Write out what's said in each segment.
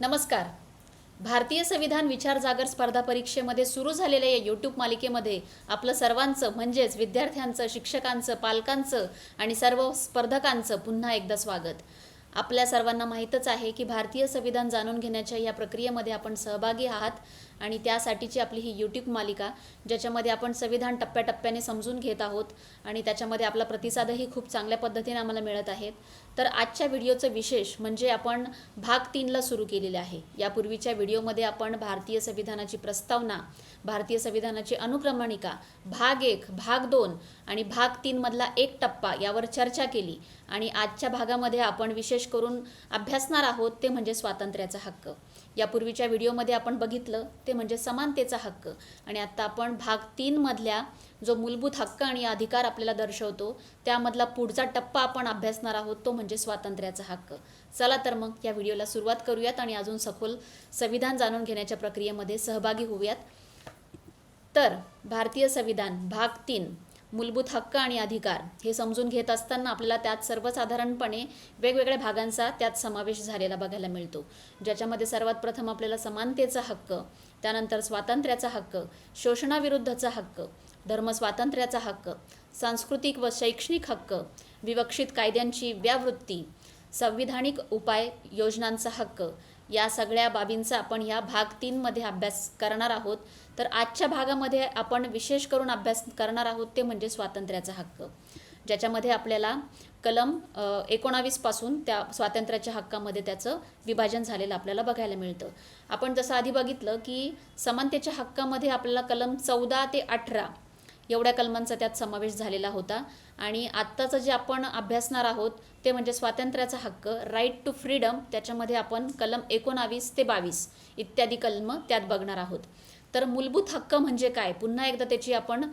नमस्कार. भारतीय संविधान विचार जागर स्पर्धा परीक्षेमध्ये सुरू झालेल्या या यूट्यूब मालिकेमध्ये आपलं सर्वांचं म्हणजेच विद्यार्थ्यांचं शिक्षकांचं पालकांचं आणि सर्व स्पर्धकांचं पुन्हा एकदा स्वागत. आपल्या सर्वांना माहीतच आहे की भारतीय संविधान जाणून घेण्याच्या या प्रक्रियेमध्ये आपण सहभागी आहात. आणि त्यासाठीची आपली ही यूट्यूब मालिका ज्याच्यामध्ये आपण संविधान टप्प्याटप्प्याने समजून घेत आहोत आणि त्याच्यामध्ये आपला प्रतिसादही खूप चांगल्या पद्धतीने आम्हाला मिळत आहेत. तर आजच्या व्हिडिओचं विशेष म्हणजे आपण भाग तीनला सुरू केलेले आहे. यापूर्वीच्या व्हिडिओमध्ये आपण भारतीय संविधानाची प्रस्तावना भारतीय संविधानाची अनुक्रमणिका भाग एक भाग दोन आणि भाग तीनमधला एक टप्पा यावर चर्चा केली आणि आजच्या भागामध्ये आपण विशेष करून अभ्यासणार आहोत ते म्हणजे स्वातंत्र्याचा हक्क. यापूर्वीच्या व्हिडिओमध्ये आपण बघितलं ते म्हणजे समानतेचा हक्क. आणि आता आपण भाग तीनमधल्या जो मूलभूत हक्क आणि अधिकार आपल्याला दर्शवतो त्यामधला पुढचा टप्पा आपण अभ्यासणार आहोत तो म्हणजे स्वातंत्र्याचा हक्क. चला तर मग या व्हिडिओला सुरुवात करूयात आणि अजून सखोल संविधान जाणून घेण्याच्या प्रक्रियेमध्ये सहभागी होऊयात. तर भारतीय संविधान भाग तीन. मूलभूत हक्क आणि अधिकार हे समजून घेत असताना आपल्याला त्यात सर्वसाधारणपणे वेगवेगळ्या भागांचा त्यात समावेश झालेला बघायला मिळतो. ज्याच्यामध्ये सर्वात प्रथम आपल्याला समानतेचा हक्क त्यानंतर स्वातंत्र्याचा हक्क शोषणाविरुद्धचा हक्क धर्मस्वातंत्र्याचा हक्क सांस्कृतिक व शैक्षणिक हक्क विवक्षित कायद्यांची व्यावृत्ती संविधानिक उपाय योजनांचा हक्क या सगळ्या बाबींचा आपण ह्या भाग तीनमध्ये अभ्यास करणार आहोत. तर आजच्या भागामध्ये आपण विशेष करून अभ्यास करणार आहोत ते म्हणजे स्वातंत्र्याचा हक्क. ज्याच्यामध्ये आपल्याला कलम एकोणावीसपासून त्या स्वातंत्र्याच्या हक्कामध्ये त्याचं विभाजन झालेलं आपल्याला बघायला मिळतं. आपण जसं आधी बघितलं की समानतेच्या हक्कामध्ये आपल्याला कलम चौदा ते अठरा एवढ्या कलमांचा त्यात समावेश झालेला होता. आणि आत्ताचं जे आपण अभ्यासणार आहोत ते म्हणजे स्वातंत्र्याचा हक्क राईट टू फ्रीडम त्याच्यामध्ये आपण कलम एकोणावीस ते बावीस इत्यादी कलम त्यात बघणार आहोत. तर मूलभूत हक्क म्हणजे काय? पुन्हा एकदा त्याची आपण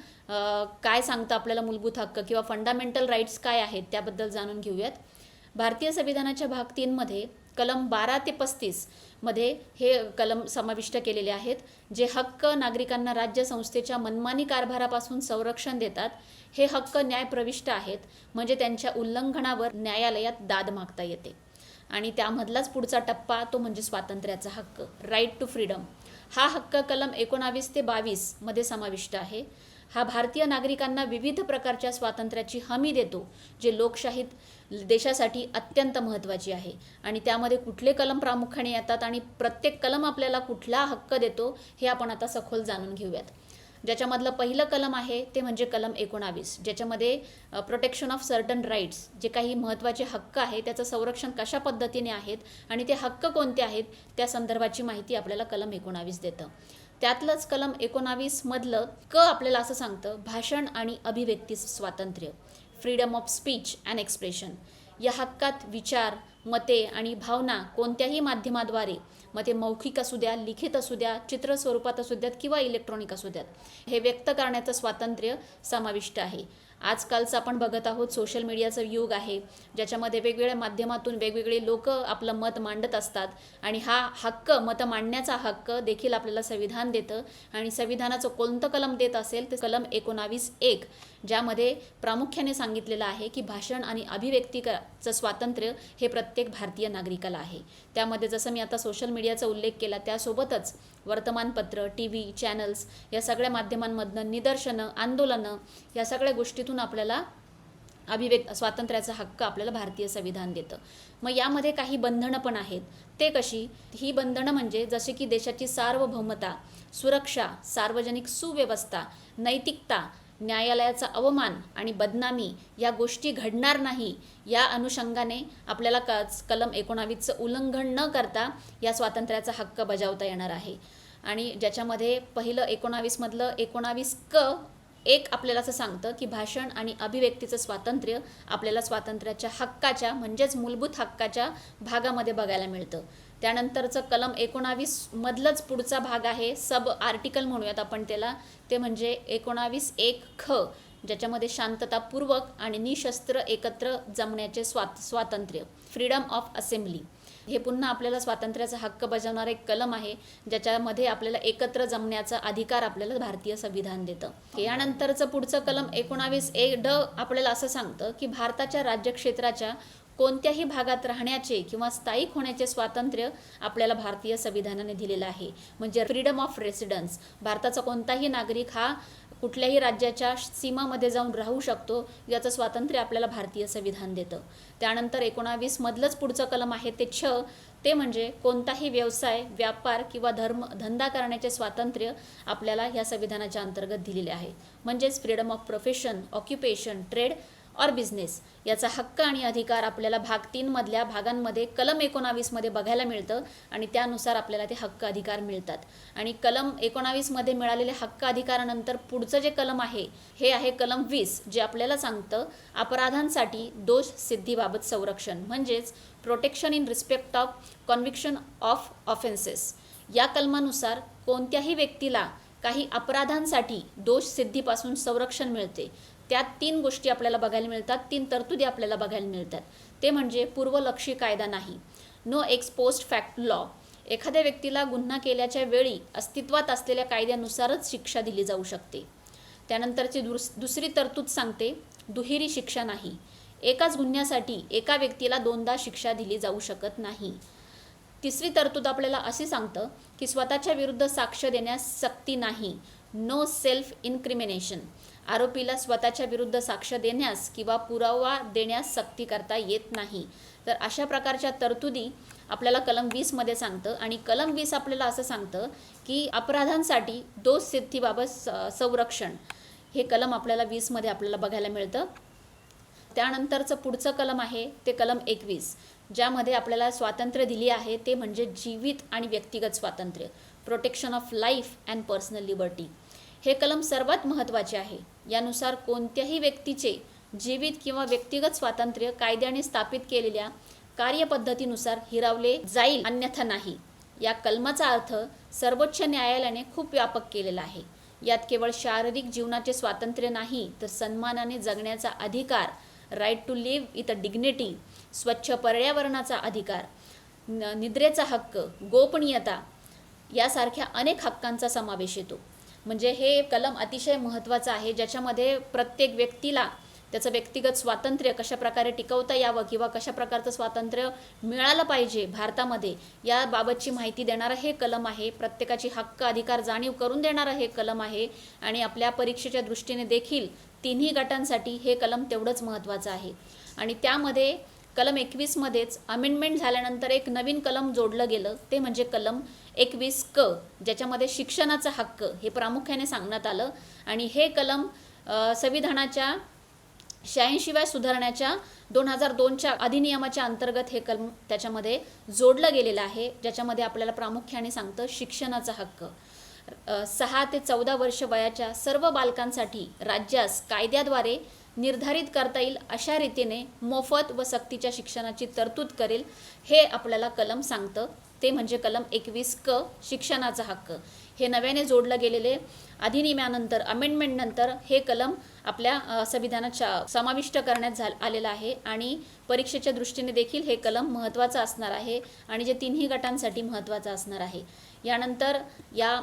काय सांगतं आपल्याला मूलभूत हक्क किंवा फंडामेंटल राईट्स काय आहेत त्याबद्दल जाणून घेऊयात. भारतीय संविधानाच्या भाग तीनमध्ये कलम बारा ते पस्तीसमध्ये हे कलम समाविष्ट केलेले आहेत जे हक्क नागरिकांना राज्य संस्थेच्या मनमानी कारभारापासून संरक्षण देतात हे हक्क न्यायप्रविष्ट आहेत म्हणजे त्यांच्या उल्लंघनावर न्यायालयात दाद मागता येते. आणि त्यामधलाच पुढचा टप्पा तो म्हणजे स्वातंत्र्याचा हक्क राईट टू फ्रीडम हा हक्क कलम एकोणावीस ते बावीसमध्ये समाविष्ट आहे. हा भारतीय नागरिकांना विविध प्रकारच्या स्वातंत्र्याची हमी देतो जे लोकशाहीत देशासाठी अत्यंत महत्त्वाची आहे. आणि त्यामध्ये कुठले कलम प्रामुख्याने येतात आणि प्रत्येक कलम आपल्याला कुठला हक्क देतो हे आपण आता सखोल जाणून घेऊयात. ज्याच्यामधलं पहिलं कलम आहे ते म्हणजे कलम एकोणावीस ज्याच्यामध्ये प्रोटेक्शन ऑफ सर्टन राईट्स जे काही महत्त्वाचे हक्क आहे त्याचं संरक्षण कशा पद्धतीने आहेत आणि ते हक्क कोणते आहेत त्या संदर्भाची माहिती आपल्याला कलम एकोणावीस देतं. त्यातलंच कलम एकोणावीसमधलं क आपल्याला असं सांगतं भाषण आणि अभिव्यक्ती स्वातंत्र्य freedom of speech and expression या हक्कात विचार मते आणि भावना कोणत्याही माध्यमाद्वारे मग ते मौखिक असू द्या लिखित असू द्या चित्र स्वरूपात असू द्यात किंवा इलेक्ट्रॉनिक असू द्यात हे व्यक्त करण्याचं स्वातंत्र्य समाविष्ट आहे. आजकालचं आपण बघत आहोत सोशल मीडियाचं युग आहे ज्याच्यामध्ये वेगवेगळ्या माध्यमातून वेगवेगळे लोक आपलं मत मांडत असतात आणि हा हक्क मत मांडण्याचा हक्क देखील आपल्याला संविधान देतं आणि संविधानाचं कोणतं कलम देत असेल ते कलम एकोणावीस एक ज्यामध्ये प्रामुख्याने सांगितलेलं आहे की भाषण आणि अभिव्यक्तीचं स्वातंत्र्य हे प्रत्येक भारतीय नागरिकाला आहे. त्यामध्ये जसं मी आता सोशल मीडियाचा उल्लेख केला त्यासोबतच वर्तमानपत्र टी व्ही चॅनल्स या सगळ्या माध्यमांमधनं निदर्शनं आंदोलनं या सगळ्या गोष्टीतून आपल्याला अभिव्यक्त स्वातंत्र्याचा हक्क आपल्याला भारतीय संविधान देतं. मग यामध्ये काही बंधनं पण आहेत. ते कशी? ही बंधनं म्हणजे जसे की देशाची सार्वभौमता सुरक्षा सार्वजनिक सुव्यवस्था नैतिकता न्यायालयाचा अवमान आणि बदनामी या गोष्टी घडणार नाही या अनुषंगाने आपल्याला क कलम एकोणावीसचं उल्लंघन न करता या स्वातंत्र्याचा हक्क बजावता येणार आहे. आणि ज्याच्यामध्ये पहिलं एकोणावीसमधलं एकोणावीस क एक आपल्याला असं सांगतं की भाषण आणि अभिव्यक्तीचं स्वातंत्र्य आपल्याला स्वातंत्र्याच्या हक्काच्या म्हणजेच मूलभूत हक्काच्या भागामध्ये बघायला मिळतं. त्यानंतरचं कलम एकोणावीस मधलंच पुढचा भाग आहे सब आर्टिकल म्हणूयात आपण त्याला. ते म्हणजे एकोणावीस एक ख ज्याच्यामध्ये शांततापूर्वक आणि निशस्त्र एकत्र जमण्याचे स्वात स्वातंत्र्य. फ्रीडम ऑफ असेंब्ली हे पुन्हा आपल्याला स्वातंत्र्याचा हक्क बजावणारं एक कलम आहे ज्याच्यामध्ये आपल्याला एकत्र जमण्याचा अधिकार आपल्याला भारतीय संविधान देतं. यानंतरचं पुढचं कलम एकोणावीस ए ड आपल्याला असं सांगतं की भारताच्या राज्यक्षेत्राच्या कोणत्याही भागात राहण्याचे किंवा स्थायिक होण्याचे स्वातंत्र्य आपल्याला भारतीय संविधानाने दिलेलं आहे. म्हणजे फ्रीडम ऑफ रेसिडन्स भारताचा कोणताही नागरिक हा कुठल्याही राज्याच्या सीमामध्ये जाऊन राहू शकतो याचं स्वातंत्र्य आपल्याला भारतीय संविधान देतं. त्यानंतर एकोणावीस मधलंच पुढचं कलम आहे ते छ. ते म्हणजे कोणताही व्यवसाय व्यापार किंवा धर्म धंदा करण्याचे स्वातंत्र्य आपल्याला ह्या संविधानाच्या अंतर्गत दिलेले आहे. म्हणजेच freedom of profession occupation trade or business याचा हक्क आणि अधिकार आपल्याला भाग तीनमधल्या भागांमध्ये कलम एकोणावीसमध्ये बघायला मिळतं आणि त्यानुसार आपल्याला ते हक्क अधिकार मिळतात. आणि कलम एकोणावीसमध्ये मिळालेले हक्क अधिकारानंतर पुढचं जे कलम आहे हे आहे कलम वीस जे आपल्याला सांगतं अपराधांसाठी दोष सिद्धीबाबत संरक्षण म्हणजेच protection in respect of conviction of offences या कलमानुसार कोणत्याही व्यक्तीला काही अपराधांसाठी दोष सिद्धीपासून संरक्षण मिळते. त्यात तीन गोष्टी आपल्याला बघायला मिळतात तीन तरतुदी आपल्याला बघायला मिळतात. ते म्हणजे पूर्वलक्षी कायदा नाही. नो एक्सपोस्ट फॅक्ट लॉ एखाद्या व्यक्तीला गुन्हा केल्याच्या वेळी अस्तित्वात असलेल्या कायद्यानुसारच शिक्षा दिली जाऊ शकते. त्यानंतरची दुस दुसरी तरतूद सांगते दुहेरी शिक्षा नाही. एकाच गुन्ह्यासाठी एका व्यक्तीला दोनदा शिक्षा दिली जाऊ शकत नाही. तिसरी तरतूद आपल्याला असे सांगतं की स्वतःच्या विरुद्ध साक्ष देण्यास सक्ती नाही. नो सेल्फ इन्क्रिमिनेशन आरोपीला स्वतःच्या विरुद्ध साक्ष देण्यास किंवा पुरावा देण्यास सक्ती करता येत नाही. तर अशा प्रकारच्या तरतुदी आपल्याला कलम वीसमध्ये सांगतं आणि कलम वीस आपल्याला असं सांगतं की अपराधांसाठी दोष सिद्धीबाबत स- संरक्षण हे कलम आपल्याला वीसमध्ये आपल्याला बघायला मिळतं. त्यानंतरचं पुढचं कलम आहे ते कलम एकवीस ज्यामध्ये आपल्याला स्वातंत्र्य दिली आहे ते म्हणजे जीवित आणि व्यक्तिगत स्वातंत्र्य protection of life and personal liberty हे कलम सर्वात महत्त्वाचे आहे. यानुसार कोणत्याही व्यक्तीचे जीवित किंवा व्यक्तिगत स्वातंत्र्य कायद्याने स्थापित केलेल्या कार्यपद्धतीनुसार हिरावले जाईल अन्यथा नाही. या कलमाचा अर्थ सर्वोच्च न्यायालयाने खूप व्यापक केलेला आहे. यात केवळ शारीरिक जीवनाचे स्वातंत्र्य नाही तर सन्मानाने जगण्याचा अधिकार right to live with a dignity स्वच्छ पर्यावरणाचा अधिकार न निद्रेचा हक्क गोपनीयता यासारख्या अनेक हक्कांचा समावेश येतो. म्हणजे हे कलम अतिशय महत्त्वाचं आहे ज्याच्यामध्ये प्रत्येक व्यक्तीला त्याचं व्यक्तिगत स्वातंत्र्य कशा प्रकारे टिकवता यावं किंवा कशा प्रकारचं स्वातंत्र्य मिळालं पाहिजे भारतामध्ये याबाबतची माहिती देणारं हे कलम आहे. प्रत्येकाची हक्क अधिकार जाणीव करून देणारं हे कलम आहे आणि आपल्या परीक्षेच्या दृष्टीने देखील तिन्ही गटांसाठी हे कलम तेवढंच महत्त्वाचं आहे. आणि त्यामध्ये कलम एकवीसमध्येच अमेंडमेंट झाल्यानंतर एक नवीन कलम जोडलं गेलं. ते म्हणजे कलम एकवीस क ज्याच्यामध्ये शिक्षणाचा हक्क हे प्रामुख्याने सांगण्यात आलं. आणि हे कलम संविधानाच्या शहाऐंशीव्या सुधारण्याच्या दोन हजार दोनच्या अधिनियमाच्या अंतर्गत हे कलम त्याच्यामध्ये जोडलं गेलेलं आहे ज्याच्यामध्ये आपल्याला प्रामुख्याने सांगतं शिक्षणाचा हक्क. सहा ते चौदा वर्ष वयाच्या सर्व बालकांसाठी राज्यास कायद्याद्वारे निर्धारित करता येईल अशा रीतीने मोफत व सक्तीच्या शिक्षणाची तरतूद करेल हे आपल्याला कलम सांगतं. ते म्हणजे कलम एकवीस क शिक्षणाचा हक्क. हे नव्याने जोडलं गेलेले अधिनियमानंतर अमेंडमेंटनंतर हे कलम आपल्या संविधानात शा- समाविष्ट करण्यात झा आलेलं आहे आणि परीक्षेच्या दृष्टीने देखील हे कलम महत्त्वाचं असणार आहे आणि जे तिन्ही गटांसाठी महत्त्वाचं असणार आहे. यानंतर या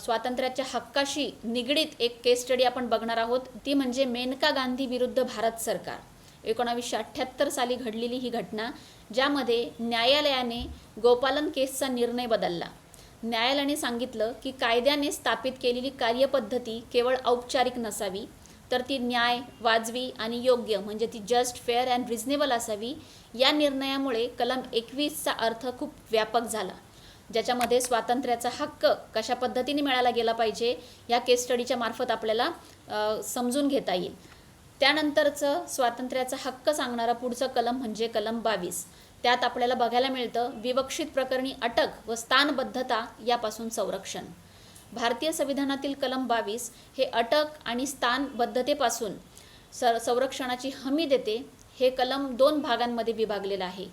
स्वातंत्र्याच्या हक्काशी निगडीत एक केस स्टडी आपण बघणार आहोत. ती म्हणजे मेनका गांधी विरुद्ध भारत सरकार. एकोणावीसशे अठ्ठ्याहत्तर साली घडलेली ही घटना ज्यामध्ये न्यायालयाने गोपालन केसचा निर्णय बदलला. न्यायालयाने सांगितलं की कायद्याने स्थापित केलेली कार्यपद्धती केवळ औपचारिक नसावी तर ती न्याय वाजवी आणि योग्य म्हणजे ती जस्ट फेअर अँड रिझनेबल असावी या निर्णयामुळे कलम एकवीसचा अर्थ खूप व्यापक झाला ज्याच्यामध्ये स्वातंत्र्याचा हक्क कशा पद्धतीने मिळाला गेला पाहिजे या केस स्टडीच्या मार्फत आपल्याला समजून घेता येईल. त्यानंतरचं स्वातंत्र्याचा हक्क सांगणारा पुढचं कलम म्हणजे कलम बावीस. त्यात आपल्याला बघायला मिळतं विवक्षित प्रकरणी अटक व स्थानबद्धता यापासून संरक्षण. भारतीय संविधानातील कलम बावीस हे अटक आणि स्थानबद्धतेपासून सर संरक्षणाची हमी देते हे कलम दोन भागांमध्ये विभागलेलं आहे.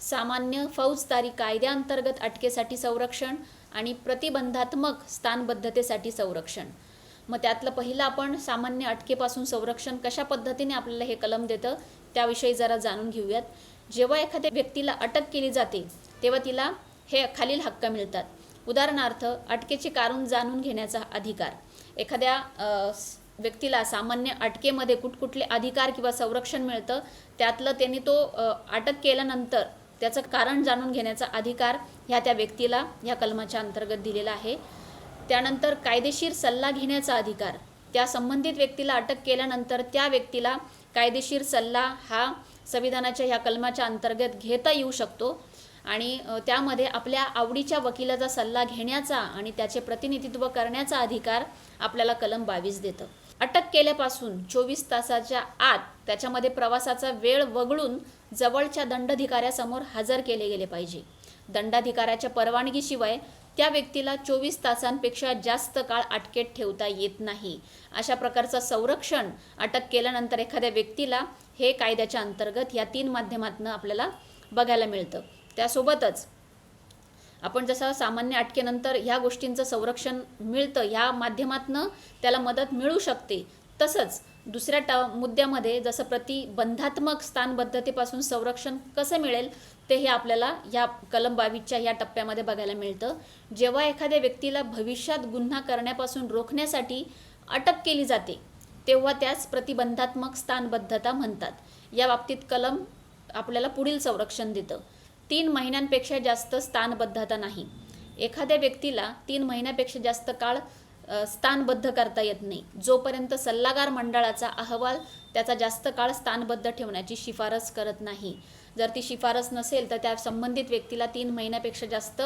सामान्य फौजदारी कायद्याअंतर्गत अटकेसाठी संरक्षण आणि प्रतिबंधात्मक स्थानबद्धतेसाठी संरक्षण. मग त्यातलं पहिलं आपण सामान्य अटकेपासून संरक्षण कशा पद्धतीने आपल्याला हे कलम देतं त्याविषयी जरा जाणून घेऊयात. जेव्हा एखाद्या व्यक्तीला अटक केली जाते तेव्हा तिला हे खालील हक्क मिळतात. उदाहरणार्थ अटकेचे कारण जाणून घेण्याचा अधिकार. एखाद्या व्यक्तीला सामान्य अटकेमध्ये कुठकुठले अधिकार किंवा संरक्षण मिळतं त्यातलं त्यांनी तो अटक केल्यानंतर त्याचं कारण जाणून घेण्याचा अधिकार ह्या त्या व्यक्तीला ह्या कलमाच्या अंतर्गत दिलेला आहे. त्यानंतर कायदेशीर सल्ला घेण्याचा अधिकार. त्या संबंधित व्यक्तीला अटक केल्यानंतर त्या व्यक्तीला कायदेशीर सल्ला हा संविधानाच्या ह्या कलमाच्या अंतर्गत घेता येऊ शकतो. आणि त्यामध्ये आपल्या आवडीच्या वकिलाचा सल्ला घेण्याचा आणि त्याचे प्रतिनिधित्व करण्याचा अधिकार आपल्याला कलम बावीस देतं. अटक केल्यापासून चोवीस तासाच्या आत त्याच्यामध्ये प्रवासाचा वेळ वगळून जवळच्या दंडाधिकाऱ्यासमोर हजर केले गेले पाहिजे. दंडाधिकाऱ्याच्या परवानगीशिवाय त्या व्यक्तीला चोवीस तासांपेक्षा जास्त काळ अटकेत ठेवता येत नाही. अशा प्रकारचं संरक्षण अटक केल्यानंतर एखाद्या व्यक्तीला हे कायद्याच्या अंतर्गत या तीन माध्यमातून आपल्याला बघायला मिळतं. त्यासोबतच आपण जसं सामान्य अटकेनंतर ह्या गोष्टींचं संरक्षण मिळतं ह्या माध्यमातनं त्याला मदत मिळू शकते. तसंच दुसऱ्या ट मुद्द्यामध्ये जसं प्रतिबंधात्मक स्थानबद्धतेपासून संरक्षण कसं मिळेल ते हे आपल्याला या कलम बावीसच्या या टप्प्यामध्ये बघायला मिळतं. जेव्हा एखाद्या व्यक्तीला भविष्यात गुन्हा करण्यापासून रोखण्यासाठी अटक केली जाते तेव्हा त्यास प्रतिबंधात्मक स्थानबद्धता म्हणतात. या बाबतीत कलम आपल्याला पुढील संरक्षण देतं. तीन महिन्यांपेक्षा जास्त स्थानबद्धता नाही. एखाद्या व्यक्तीला तीन महिन्यापेक्षा जास्त काळ स्थानबद्ध करता येत नाही. जोपर्यंत सल्लागार मंडळाचा अहवाल त्याचा जास्त काळ स्थानबद्ध ठेवण्याची शिफारस करत नाही. जर ती शिफारस नसेल तर त्या संबंधित व्यक्तीला तीन महिन्यापेक्षा जास्त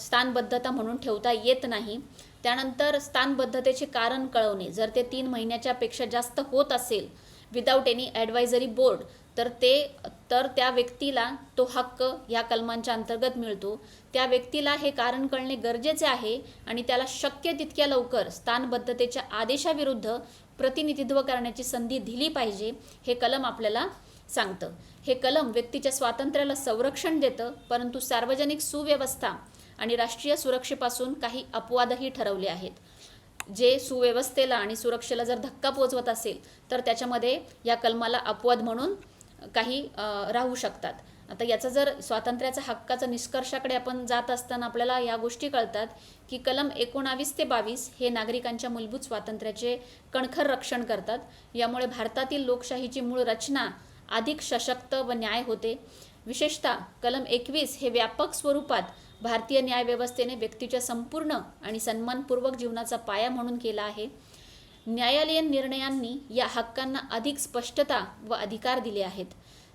स्थानबद्धता म्हणून ठेवता येत नाही. त्यानंतर स्थानबद्धतेचे कारण कळवणे. जर ते तीन महिन्याच्या पेक्षा जास्त होत असेल विदाऊट एनी ॲडवायझरी बोर्ड तर ते तर त्या व्यक्तीला तो हक्क या कलमांच्या अंतर्गत मिळतो. त्या व्यक्तीला हे कारण कळणे गरजेचे आहे आणि त्याला शक्य तितक्या लवकर स्थानबद्धतेच्या आदेशाविरुद्ध प्रतिनिधित्व करण्याची संधी दिली पाहिजे. हे कलम आपल्याला सांगतं. हे कलम व्यक्तीच्या स्वातंत्र्याला संरक्षण देतं परंतु सार्वजनिक सुव्यवस्था आणि राष्ट्रीय सुरक्षेपासून काही अपवादही ठरवले आहेत. जे सुव्यवस्थेला आणि सुरक्षेला जर धक्का पोचवत असेल तर त्याच्यामध्ये या कलमाला अपवाद म्हणून काही राहू शकतात. आता याचा जर स्वातंत्र्याचा हक्काचा निष्कर्षाकडे आपण जात असताना आपल्याला या गोष्टी कळतात की कलम एकोणावीस ते बावीस हे नागरिकांच्या मूलभूत स्वातंत्र्याचे कणखर रक्षण करतात. यामुळे भारतातील लोकशाहीची मूळ रचना अधिक सशक्त व न्याय होते. विशेषतः कलम एकवीस हे व्यापक स्वरूपात भारतीय न्यायव्यवस्थेने व्यक्तीच्या संपूर्ण आणि सन्मानपूर्वक जीवनाचा पाया म्हणून केला आहे. न्यायालयीन निर्णयांनी या हक्कांना अधिक स्पष्टता व अधिकार दिले आहेत.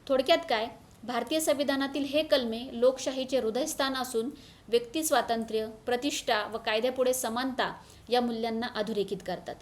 थोडक्यात काय? भारतीय संविधानातील हे कलमे लोकशाहीचे हृदयस्थान असून व्यक्ती स्वातंत्र्य प्रतिष्ठा व कायद्यापुढे समानता या मूल्यांना अधोरेखित करतात.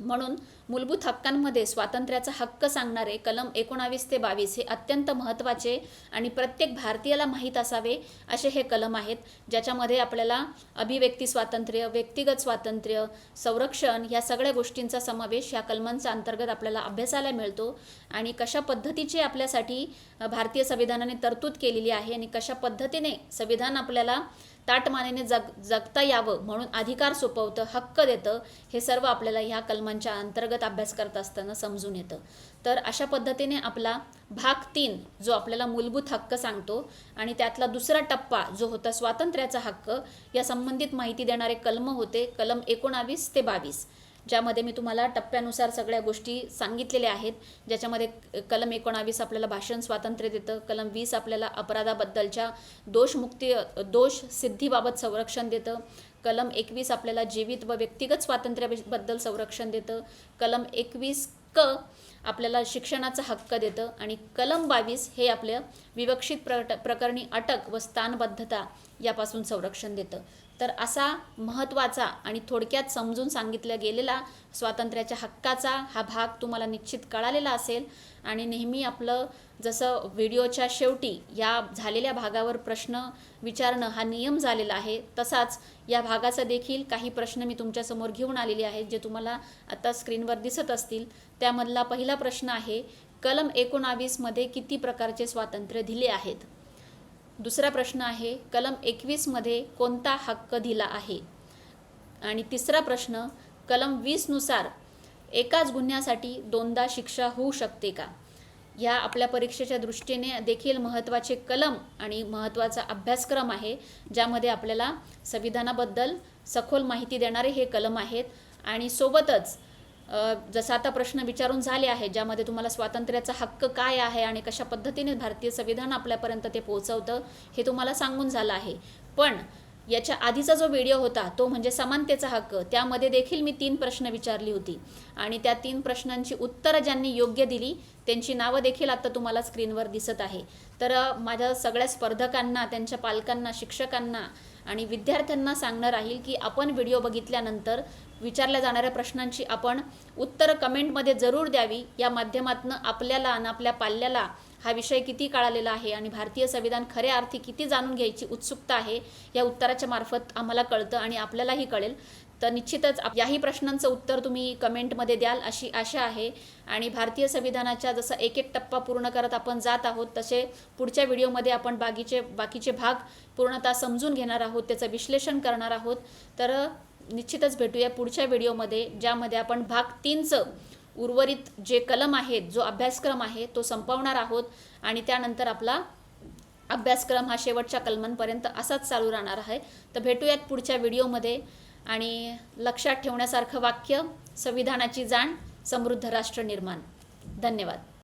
म्हणून मूलभूत हक्कांमध्ये स्वातंत्र्याचा हक्क सांगणारे कलम एकोणावीस ते बावीस हे अत्यंत महत्त्वाचे आणि प्रत्येक भारतीयाला माहीत असावे असे हे कलम आहेत ज्याच्यामध्ये आपल्याला अभिव्यक्ती स्वातंत्र्य व्यक्तिगत स्वातंत्र्य संरक्षण या सगळ्या गोष्टींचा समावेश या कलमांचा अंतर्गत आपल्याला अभ्यासाला मिळतो आणि कशा पद्धतीची आपल्यासाठी भारतीय संविधानाने तरतूद केलेली आहे आणि कशा पद्धतीने संविधान आपल्याला ताटमानेने जग जगता यावं म्हणून अधिकार सोपवतं हक्क देतं हे सर्व आपल्याला ह्या कलमांच्या अंतर्गत अभ्यास करत असताना समजून येतं. तर अशा पद्धतीने आपला भाग तीन जो आपल्याला मूलभूत हक्क सांगतो आणि त्यातला दुसरा टप्पा जो होता स्वातंत्र्याचा हक्क या संबंधित माहिती देणारे कलम होते कलम एकोणावीस ते बावीस. ज्यामध्ये मी तुम्हाला टप्प्यानुसार सगळ्या गोष्टी सांगितलेल्या आहेत. ज्याच्यामध्ये कलम एकोणावीस आपल्याला भाषण स्वातंत्र्य देतं. कलम वीस आपल्याला अपराधाबद्दलच्या दोषमुक्ती दोष सिद्धीबाबत संरक्षण देतं. कलम एकवीस आपल्याला जीवित व व्यक्तिगत स्वातंत्र्याबद्दल संरक्षण देतं. कलम एकवीस क आपल्याला शिक्षणाचा हक्क देतं. आणि कलम बावीस हे आपल्या विवक्षित प्रट प्रकरणी अटक व स्थानबद्धता यापासून संरक्षण देतं. तर असा महत्त्वाचा आणि थोडक्यात समजून सांगितला गेलेला स्वातंत्र्याच्या हक्काचा हा भाग तुम्हाला निश्चित कळालेला असेल. आणि नेहमी आपलं जसं व्हिडिओच्या शेवटी या झालेल्या भागावर प्रश्न विचारणं हा नियम झालेला आहे तसाच या भागाचा देखील काही प्रश्न मी तुमच्यासमोर घेऊन आलेले आहेत जे तुम्हाला आता स्क्रीनवर दिसत असतील. त्यामधला पहिला प्रश्न आहे कलम एकोणावीसमध्ये किती प्रकारचे स्वातंत्र्य दिले आहेत? दुसरा प्रश्न आहे कलम एकवीसमध्ये कोणता हक्क दिला आहे? आणि तिसरा प्रश्न कलम वीसनुसार एकाच गुन्ह्यासाठी दोनदा शिक्षा होऊ शकते का? या आपल्या परीक्षेच्या दृष्टीने देखील महत्त्वाचे कलम आणि महत्त्वाचा अभ्यासक्रम आहे ज्यामध्ये आपल्याला संविधानाबद्दल सखोल माहिती देणारे हे कलम आहेत. आणि सोबतच जसं आता प्रश्न विचारून झाले आहे ज्यामध्ये तुम्हाला स्वातंत्र्याचा हक्क काय आहे आणि कशा पद्धतीने भारतीय संविधान आपल्यापर्यंत ते पोहोचवतं हे तुम्हाला सांगून झालं आहे. पण याच्या आधीचा जो व्हिडिओ होता तो म्हणजे समानतेचा हक्क त्यामध्ये देखील मी तीन प्रश्न विचारली होती. आणि त्या तीन प्रश्नांची उत्तरं ज्यांनी योग्य दिली त्यांची नावं देखील आता तुम्हाला स्क्रीनवर दिसत आहे. तर माझ्या सगळ्या स्पर्धकांना त्यांच्या पालकांना शिक्षकांना आणि विद्यार्थ्यांना सांगणं राहील की आपण व्हिडिओ बघितल्यानंतर विचारल्या जाणाऱ्या प्रश्नांची आपण उत्तरं कमेंटमध्ये जरूर द्यावी. या माध्यमातून आपल्याला आणि आपल्या पाल्याला हा विषय किती कळालेला आहे आणि भारतीय संविधान खऱ्या अर्थी किती जाणून घ्यायची उत्सुकता आहे या उत्तराच्या मार्फत आम्हाला कळतं आणि आपल्यालाही कळेल. तर निश्चितच याही प्रश्नांचं उत्तर तुम्ही कमेंटमध्ये द्याल अशी आशा आहे. आणि भारतीय संविधानाच्या जसं एक एक टप्पा पूर्ण करत आपण जात आहोत तसे पुढच्या व्हिडिओमध्ये आपण बाकीचे बाकीचे भाग पूर्णतः समजून घेणार आहोत त्याचं विश्लेषण करणार आहोत. तर निश्चितच भेटूया पुढच्या व्हिडिओमध्ये ज्यामध्ये आपण भाग तीनचं उर्वरित जे कलम आहेत जो अभ्यासक्रम आहे तो संपवणार आहोत आणि त्यानंतर आपला अभ्यासक्रम हा शेवटच्या कलमांपर्यंत असाच चालू राहणार आहे. तर भेटूयात पुढच्या व्हिडिओमध्ये आणि लक्षात ठेवण्यासारखं वाक्य संविधानाची जाण समृद्ध राष्ट्र निर्माण. धन्यवाद.